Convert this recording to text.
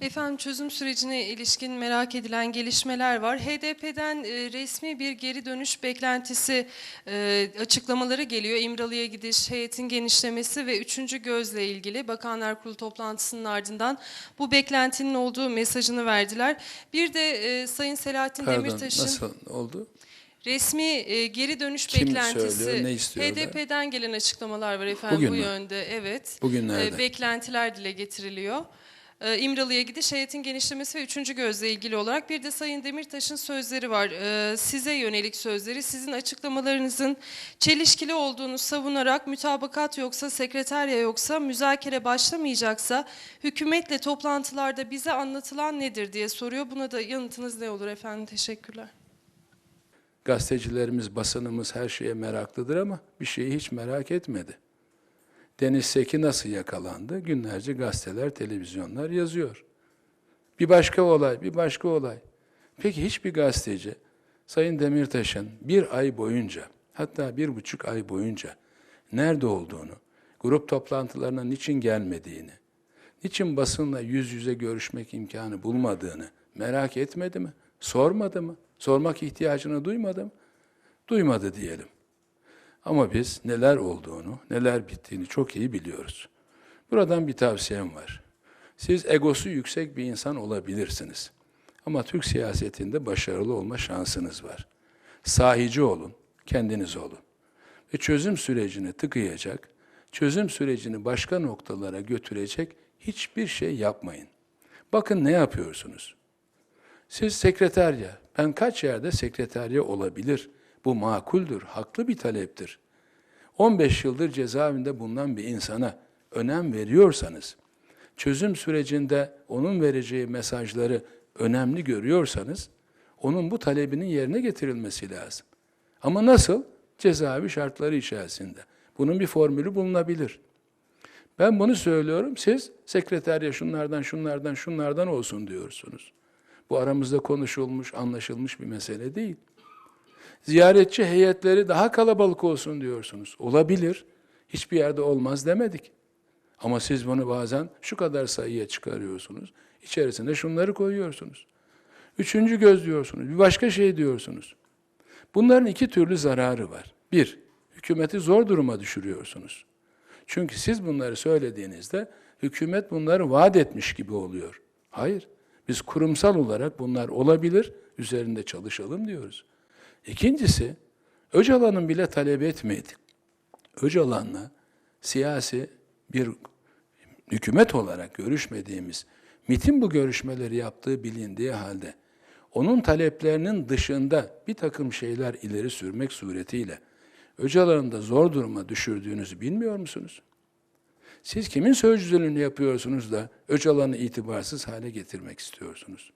Efendim çözüm sürecine ilişkin merak edilen gelişmeler var. HDP'den e, resmi bir geri dönüş beklentisi e, açıklamaları geliyor. İmralı'ya gidiş, heyetin genişlemesi ve üçüncü gözle ilgili Bakanlar Kurulu toplantısının ardından bu beklentinin olduğu mesajını verdiler. Bir de e, Sayın Selahattin Pardon, Demirtaş'ın nasıl oldu? resmi e, geri dönüş Kim beklentisi söylüyor, ne istiyorlar? HDP'den gelen açıklamalar var efendim Bugün bu mü? yönde. Evet. Bugünlerde. E, beklentiler dile getiriliyor. E, İmralı'ya gidiş heyetin genişlemesi ve üçüncü gözle ilgili olarak bir de Sayın Demirtaş'ın sözleri var. E, size yönelik sözleri sizin açıklamalarınızın çelişkili olduğunu savunarak mütabakat yoksa sekreterya yoksa müzakere başlamayacaksa hükümetle toplantılarda bize anlatılan nedir diye soruyor. Buna da yanıtınız ne olur efendim? Teşekkürler. Gazetecilerimiz, basınımız her şeye meraklıdır ama bir şeyi hiç merak etmedi. Deniz Seki nasıl yakalandı? Günlerce gazeteler, televizyonlar yazıyor. Bir başka olay, bir başka olay. Peki hiçbir gazeteci Sayın Demirtaş'ın bir ay boyunca, hatta bir buçuk ay boyunca nerede olduğunu, grup toplantılarına niçin gelmediğini, niçin basınla yüz yüze görüşmek imkanı bulmadığını merak etmedi mi? Sormadı mı? Sormak ihtiyacını duymadı mı? Duymadı diyelim. Ama biz neler olduğunu, neler bittiğini çok iyi biliyoruz. Buradan bir tavsiyem var. Siz egosu yüksek bir insan olabilirsiniz. Ama Türk siyasetinde başarılı olma şansınız var. Sahici olun, kendiniz olun. Ve çözüm sürecini tıkayacak, çözüm sürecini başka noktalara götürecek hiçbir şey yapmayın. Bakın ne yapıyorsunuz. Siz sekreterya, ben kaç yerde sekreterya olabilir. Bu makuldür, haklı bir taleptir. 15 yıldır cezaevinde bulunan bir insana önem veriyorsanız, çözüm sürecinde onun vereceği mesajları önemli görüyorsanız, onun bu talebinin yerine getirilmesi lazım. Ama nasıl? Cezaevi şartları içerisinde. Bunun bir formülü bulunabilir. Ben bunu söylüyorum, siz sekreterya şunlardan, şunlardan, şunlardan olsun diyorsunuz. Bu aramızda konuşulmuş, anlaşılmış bir mesele değil. Ziyaretçi heyetleri daha kalabalık olsun diyorsunuz. Olabilir. Hiçbir yerde olmaz demedik. Ama siz bunu bazen şu kadar sayıya çıkarıyorsunuz. İçerisine şunları koyuyorsunuz. Üçüncü göz diyorsunuz. Bir başka şey diyorsunuz. Bunların iki türlü zararı var. Bir, hükümeti zor duruma düşürüyorsunuz. Çünkü siz bunları söylediğinizde hükümet bunları vaat etmiş gibi oluyor. Hayır. Biz kurumsal olarak bunlar olabilir, üzerinde çalışalım diyoruz. İkincisi, Öcalan'ın bile talep etmedi. Öcalan'la siyasi bir hükümet olarak görüşmediğimiz, MIT'in bu görüşmeleri yaptığı bilindiği halde, onun taleplerinin dışında bir takım şeyler ileri sürmek suretiyle Öcalan'ı da zor duruma düşürdüğünüzü bilmiyor musunuz? Siz kimin sözcülüğünü yapıyorsunuz da Öcalan'ı itibarsız hale getirmek istiyorsunuz?